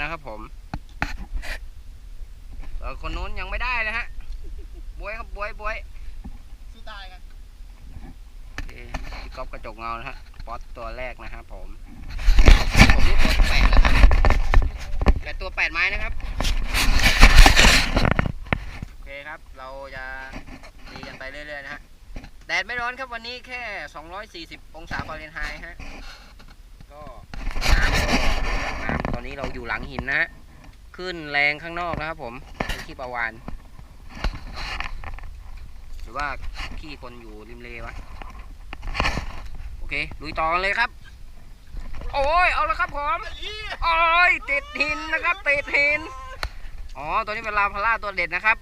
นะครับผมเออคนนู้นยังไม่ได้นะฮะบวยครับบวยบวยสู้ตายกันโอเคพี่ก๊อฟกระจกเงานะฮะป๊อตตัวแรกนะครับผม ผมนี่ตัวแปดแล้วครับแต่ตัวแปดไม้นะครับ โอเคครับ เราจะดีกันไปเรื่อยๆนะฮะ แดดไม่ร้อนครับวันนี้แค่ 240 องศาฟาเรนไฮต์ฮะ ก็น้ำก็น้ำต อนนี้เราอยู่หลังหินนะ ขึ้นแรงข้างนอกนะครับผมเป็นขี้ปลาวาน หรือว่าขี้คนอยู่ริมเลวะ โอเคลุยต่อเลยครับ โอ้ย เอาละครับผมโอ้ยติดหินนะครับติดหิน อ๋อ ตัวนี้เป็นลาพาร่าตัวเด็ดนะครับ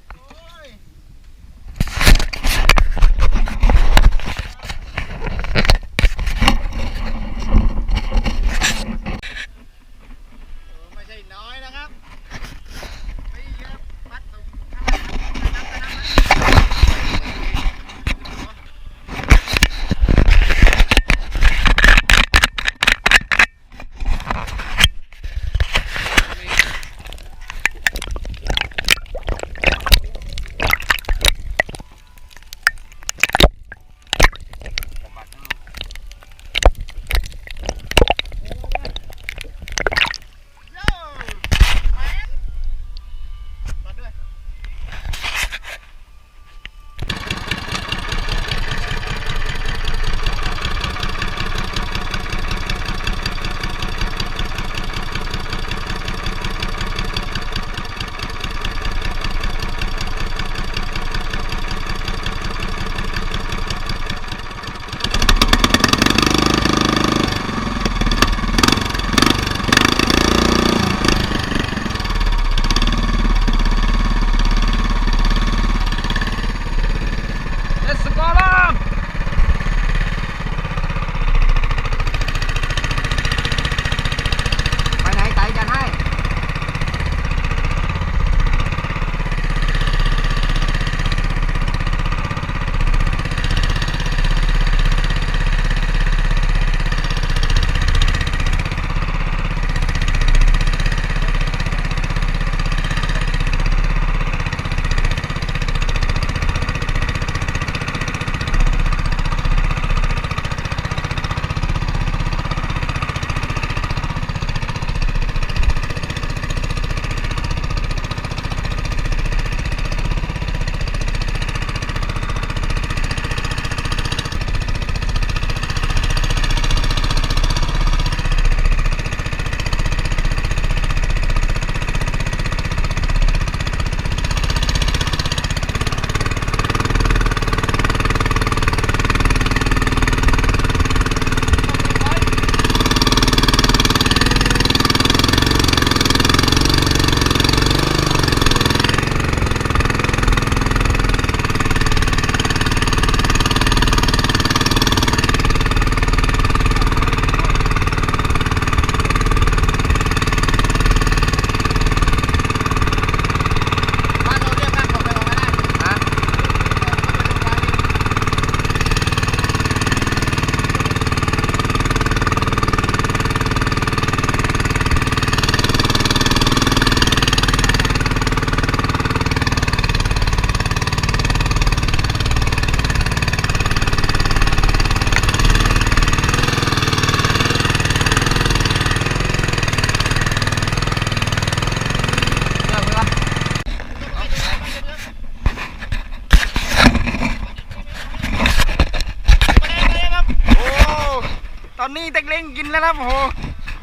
อนนี้เต็กเล้งกินแล้วครับโอ้โห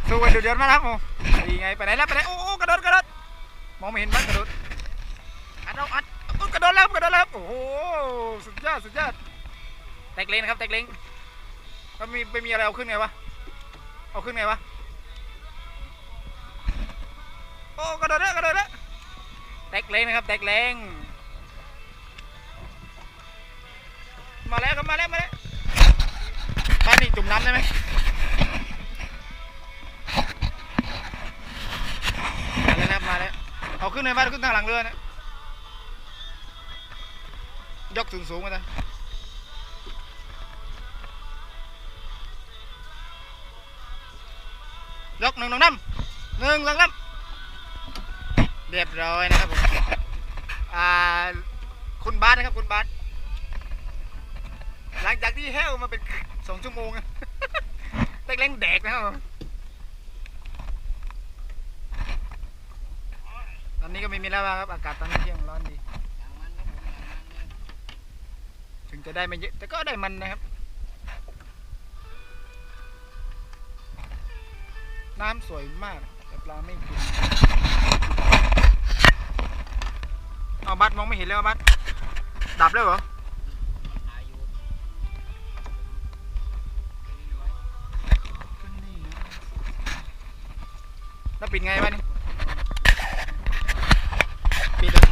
สู้กันเดือดมากครับโอ้ดีไงไปไหนแล้วไปไหนโอ้กระโดดกระโดดมองไม่เห็นบ้างกระโดดอัดเอาอัดกระโดดแล้วกระโดดแล้วโอ้โหสุดยอดสุดยอดเต็กเล้งนะครับเต็กเล้งแล้วมีไปมีอะไรเอาขึ้นไงวะเอาขึ้นไงวะโอ้กระโดดแล้วกระโดดแล้วเต็กเล้งนะครับเต็กเล้งมาแล้วครับมาแล้วมาแล้ว จุ่มน้ำได้ไหมมาแล้วนะมาแล้วเอาขึ้นในบ้านขึ้นทางหลังเรือนะยกสูงสูงๆมาเลยยกหนึ่งสองน้ำหนึ่งสองน้ำเรียบร้อยนะครับผมอ่าคุณบาสนะครับคุณบาสหลังจาก ที่แห้วมาเป็นสองชั่วโมงอะเต็กเล้งแดกนะครับตอนนี้ก็ไม่มีแล้วครับ อากาศตอนนี้เที่ยงร้อนดี ถึงจะได้ไม่เยอะ แต่ก็ได้มันนะครับ น้ำสวยมาก แต่ปลาไม่กินเอาบัตรมองไม่เห็นแล้วบัตรดับแล้วเหรอ ถ้าปิดไงวะนี่ปิดเหรอ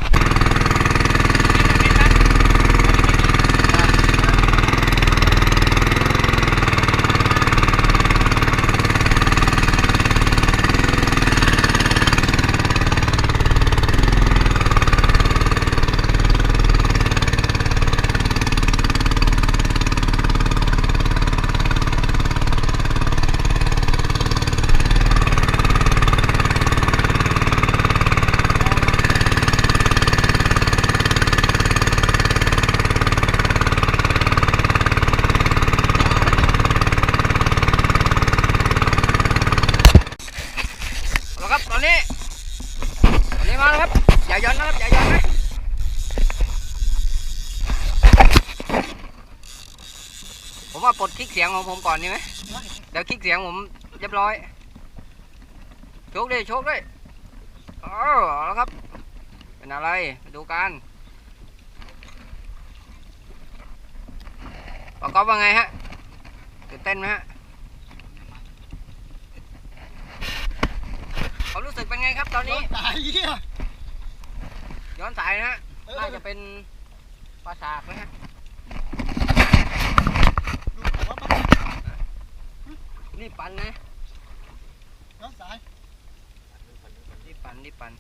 เอาละครับตอนนี้ตอนนี้มาแล้วครับ อย่าย้อนนะครับ อย่าย้อนนะผมว่าปลดคลิกเสียงของผมก่อนดีไหมเดี๋ยวคลิกเสียงผมเรียบร้อยโชคด้วยโชคด้วยเออเอาละครับ เป็นอะไรมาดูกันประกอบว่าไงฮะตื่นเต้นไหมฮะ ความรู้สึกเป็นไงครับตอนนี้ ตายเหี้ย ย้อนสายนะฮะ เออ น่าจะเป็นปลาสากนะฮะ ดูผมว่ามันรีบปั่นนะย้อนสายรีบปั่นรีบปั่น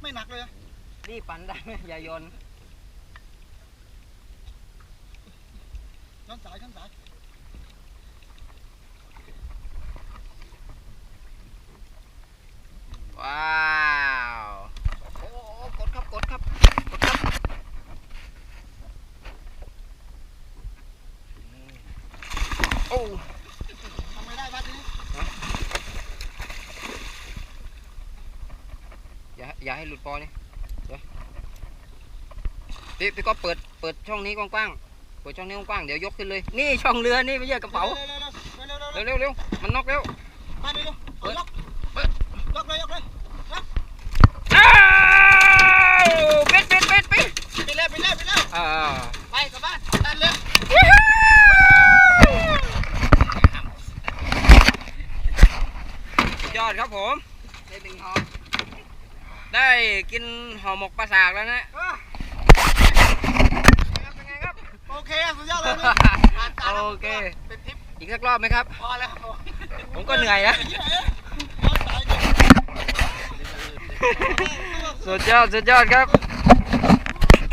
ไม่หนักเลยอะรีบปั่นได้ไหมอย่าโยนย้อนสายย้อนสาย ว้าวโอ้โหกดครับกดครับกดครับโอ้ ทำไม่ได้บ้านนี้ อย่าอย่าให้หลุดพอนี่เดี๋ยวพี่พี่ก็เปิดเปิดช่องนี้กว้างๆเปิดช่องนี้กว้างๆเดี๋ยวยกขึ้นเลย นี่ช่องเรือนี่ไม่ใช่กระเป๋าเร็วเร็วเร็วเร็วเร็วเร็วเร็วเร็วมันน็อกเร็วมาดิเร็ว เปิด ล็อก เปิด ล็อกเลยล็อกเลย อ้าวปิดปิดปิดปิด ไปเร็วไปเร็วไปเร็ว อ่า ไปกลับบ้านดันเร็ว สุดยอดครับผมได้หนึ่งห่อได้ กินห่อหมกปลาสากแล้วนะ เออเป็นไงครับ โอเคสุดยอดเลยนี่ผ่านการแล้วโอเค เป็นทิปอีกสักรอบไหมครับ พอแล้วครับผมผมก็เหนื่อยนะเหี้ยเอ้ยย้อนสายดิสุดยอด สุดยอดครับ